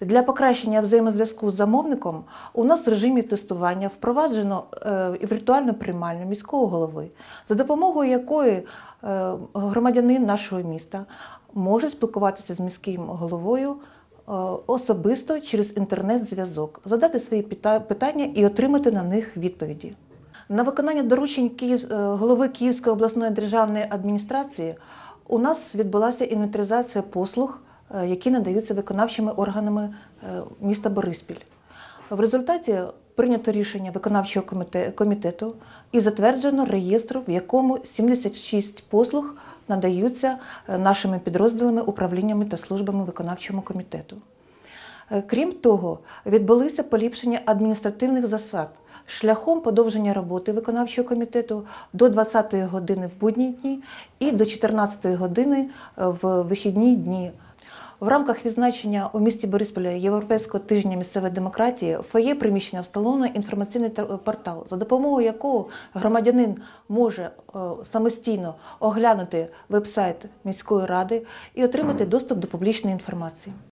Для покращення взаємозв'язку з замовником у нас в режимі тестування впроваджено е, віртуальну приймальню міського голови, за допомогою якої е, громадянин нашого міста може спілкуватися з міським головою е, особисто через інтернет-зв'язок, задати свої питання і отримати на них відповіді. На виконання доручень Київ, голови Київської обласної державної адміністрації у нас відбулася інвентаризація послуг, які надаються виконавчими органами е, міста Бориспіль. В результаті прийнято рішення виконавчого комітету і затверджено реєстр, в якому 76 послуг надаються е, нашими підрозділами, управліннями та службами виконавчого комітету. Е, Крім того, відбулися поліпшення адміністративних засад шляхом подовження роботи виконавчого комітету до 20-ї години в будні дні і до 14-ї години е, в вихідні дні. В рамках відзначення у місті Борисполя Європейського тижня місцевої демократії фоє приміщення встановлено інформаційний портал, за допомогою якого громадянин може е, самостійно оглянути веб-сайт міської ради і отримати доступ до публічної інформації.